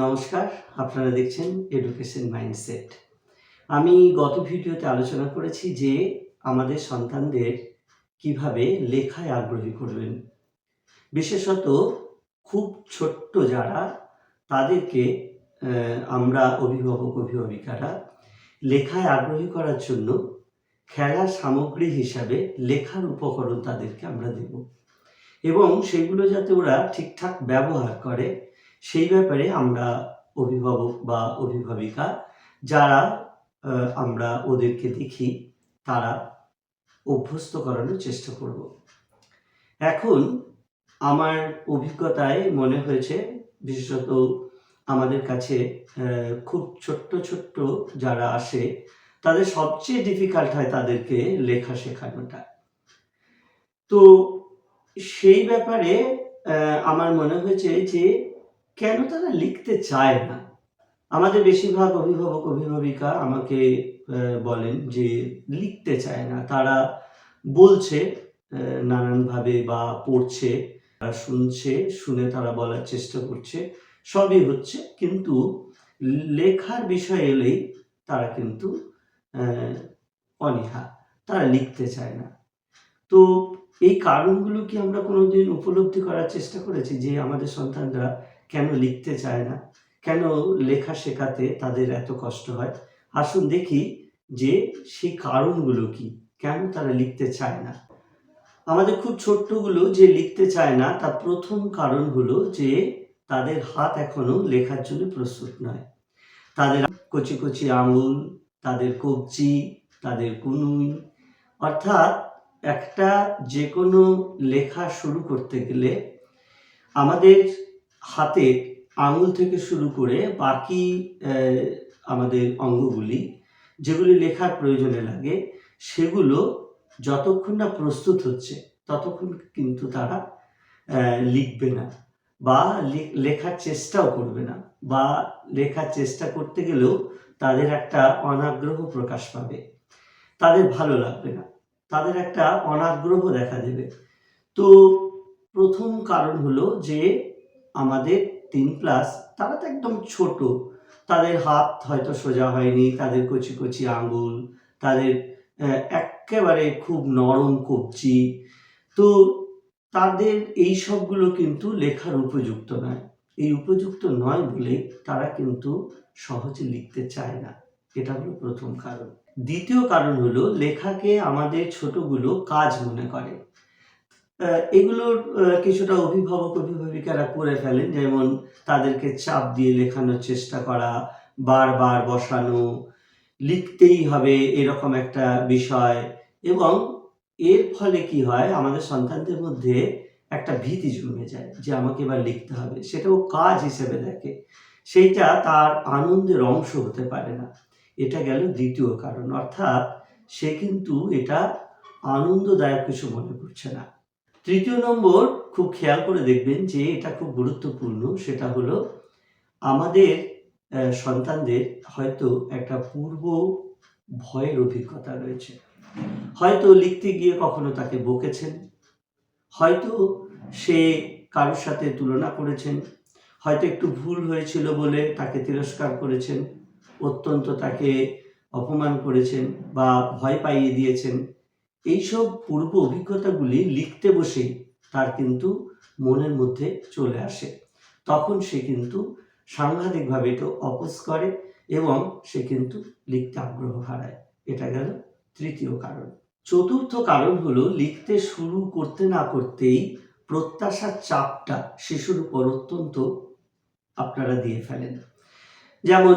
নমস্কার, আপনারা দেখছেন এডুকেশন মাইন্ডসেট আমি গত ভিডিওতে আলোচনা করেছি যে আমাদের সন্তানদের কীভাবে লেখায় আগ্রহী করবেন। বিশেষত খুব ছোট্ট যারা, তাদেরকে আমরা অভিভাবক, অভিভাবিকারা লেখায় আগ্রহী করার জন্য খেলার সামগ্রী হিসাবে লেখার উপকরণ তাদেরকে আমরা দেব। এবং সেগুলো যাতে ওরা ঠিকঠাক ব্যবহার করে সেই ব্যাপারে আমরা অভিভাবক বা অভিভাবিকা যারা আমরা ওদেরকে দেখি, তারা অভ্যস্ত করানোর চেষ্টা করব। এখন আমার অভিজ্ঞতায় মনে হয়েছে, বিশেষত আমাদের কাছে খুব ছোট্ট ছোট্ট যারা আসে, তাদের সবচেয়ে ডিফিকাল্ট হয় তাদেরকে লেখা শেখানোটা। তো সেই ব্যাপারে আমার মনে হয়েছে যে কেন তারা লিখতে চায় না? আমাদের বেশিরভাগ অভিভাবক, অভিভাবিকা আমাকে বলেন যে লিখতে চায় না। তারা বলছে নানানভাবে বা পড়ছে শুনছে, শুনে তারা বলার চেষ্টা করছে, সবই হচ্ছে। কিন্তু লেখার বিষয় এলেই তারা কিন্তু অনীহা, তারা লিখতে চায় না। তো এই কারণগুলো কি আমরা কোনোদিন উপলব্ধি করার চেষ্টা করেছি যে আমাদের সন্তানরা কেন লিখতে চায় না? কেন লেখা শেখাতে তাদের এত কষ্ট হয়? আসুন দেখি যে সেই কারণগুলো কি? কেন তারা লিখতে চায় না? আমাদের খুব ছোট্টগুলো যে লিখতে চায় না, তার প্রথম কারণ হলো যে তাদের হাত এখনও লেখার জন্য প্রস্তুত নয়। তাদের কচি কচি আঙুল, তাদের কবজি, তাদের কুনুই, অর্থাৎ একটা যে কোনো লেখা শুরু করতে গেলে আমাদের হাতে আঙুল থেকে শুরু করে বাকি আমাদের অঙ্গগুলি, যেগুলি লেখার প্রয়োজনে লাগে, সেগুলো যতক্ষণ না প্রস্তুত হচ্ছে, ততক্ষণ কিন্তু তারা লিখবে না বা লেখার চেষ্টাও করবে না বা লেখার চেষ্টা করতে গেলেও তাদের একটা অনাগ্রহ প্রকাশ পাবে। তাদের ভালো লাগবে না। তাদের একটা অনাগ্রহ দেখা দেবে। তো প্রথম কারণ হলো যে আমাদের তিন প্লাস তারা তো একদম ছোট। তাদের হাত হয়তো সোজা হয়নি, তাদের কচি কচি আঙ্গুল, তাদের একেবারে খুব নরম কবজি। তো তাদের এই সবগুলো কিন্তু লেখার উপযুক্ত নয়। এই উপযুক্ত নয় বলে তারা কিন্তু সহজে লিখতে চায় না। এটা হলো প্রথম কারণ। দ্বিতীয় কারণ হলো, লেখাকে আমাদের ছোটগুলো কাজ মনে করে। এগুলোর কিছুটা অভিভাবক অভিভাবিকারা করে ফেলেন। যেমন তাদেরকে চাপ দিয়ে লেখানোর চেষ্টা করা, বারবার বসানো, লিখতেই হবে এরকম একটা বিষয়। এবং এর ফলে কি হয়, আমাদের সন্তানদের মধ্যে একটা ভীতি জন্মে যায় যে আমাকে এবার লিখতে হবে। সেটাও কাজ হিসেবে দেখে। সেইটা তার আনন্দের অংশ হতে পারে না। এটা গেল দ্বিতীয় কারণ। অর্থাৎ সে কিন্তু এটা আনন্দদায়ক কিছু মনে করছে না। তৃতীয় নম্বর খুব খেয়াল করে দেখবেন যে এটা খুব গুরুত্বপূর্ণ, সেটা হলো আমাদের সন্তানদের হয়তো একটা পূর্ব ভয়ের অভিজ্ঞতা রয়েছে। হয়তো লিখতে গিয়ে কখনো তাকে বকেছেন, হয়তো সে কারোর সাথে তুলনা করেছেন, হয়তো একটু ভুল হয়েছিল বলে তাকে তিরস্কার করেছেন, অত্যন্ত তাকে অপমান করেছেন বা ভয় পাইয়ে দিয়েছেন। এইসব পূর্ব অভিজ্ঞতাগুলি লিখতে বসেই তার কিন্তু মনের মধ্যে চলে আসে। তখন সে কিন্তু সাংঘাতিকভাবে এটা অপোজ করে এবং সে কিন্তু লিখতে আগ্রহ হারায়। এটা গেল তৃতীয় কারণ। চতুর্থ কারণ হলো লিখতে শুরু করতে না করতেই প্রত্যাশার চাপটা শিশুর উপর অত্যন্ত আপনারা দিয়ে ফেলেন। যেমন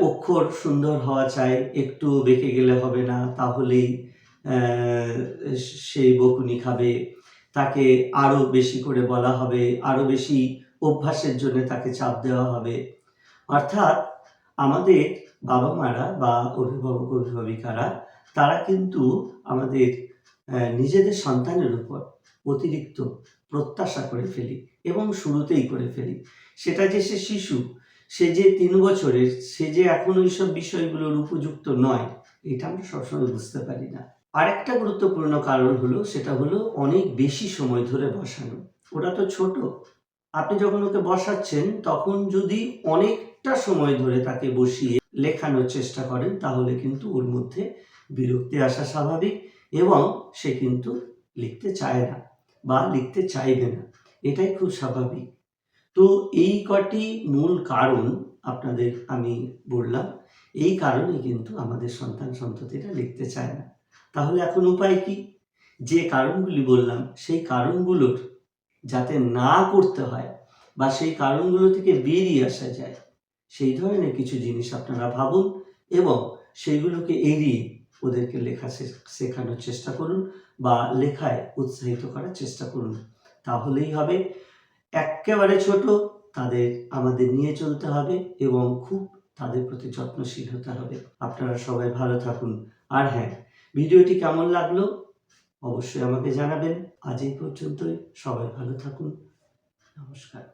অক্ষর সুন্দর হওয়া চাই, একটু বেঁকে গেলে হবে না, তাহলেই সে বকুনি খাবে। তাকে আরও বেশি করে বলা হবে, আরও বেশি অভ্যাসের জন্য তাকে চাপ দেওয়া হবে। অর্থাৎ আমাদের বাবা মারা বা অভিভাবক, অভিভাবিকারা, তারা কিন্তু আমাদের নিজেদের সন্তানের উপর অতিরিক্ত প্রত্যাশা করে ফেলি এবং শুরুতেই করে ফেলি। সেটা যে সে শিশু, সে যে তিন বছরের, সে যে এখন ওইসব বিষয়গুলোর উপযুক্ত নয়, এটা আমরা সবসময় বুঝতে পারি না। আরেকটা গুরুত্বপূর্ণ কারণ হলো, সেটা হলো অনেক বেশি সময় ধরে বসানো। ওটা তো ছোট। আপনি যখন ওকে বসাচ্ছেন, তখন যদি অনেকটা সময় ধরে তাকে বসিয়ে লেখানোর চেষ্টা করেন, তাহলে কিন্তু ওর মধ্যে বিরক্তি আসা স্বাভাবিক এবং সে কিন্তু লিখতে চায় না বা লিখতে চাইবে না। এটাই খুব স্বাভাবিক। তো এই কটি মূল কারণ আপনাদের আমি বললাম। এই কারণে কিন্তু আমাদের সন্তান সন্ততিরা লিখতে চায় না। তাহলে এখন উপায় কি? যে কারণগুলি বললাম, সেই কারণগুলোর যাতে না করতে হয় বা সেই কারণগুলো থেকে বেরিয়ে আসা যায়, সেই ধরনের কিছু জিনিস আপনারা ভাবুন এবং সেইগুলোকে এড়িয়ে ওদেরকে লেখা শেখানোর চেষ্টা করুন বা লেখায় উৎসাহিত করার চেষ্টা করুন। তাহলেই হবে। একেবারে ছোট, তাদের আমাদের নিয়ে চলতে হবে এবং খুব তাদের প্রতি যত্নশীল হতে হবে। আপনারা সবাই ভালো থাকুন। আর হ্যাঁ ভিডিওটি কেমন লাগল অবশ্যই আমাকে জানাবেন। আজ এই পর্যন্তই। সবাই ভালো থাকুন। নমস্কার।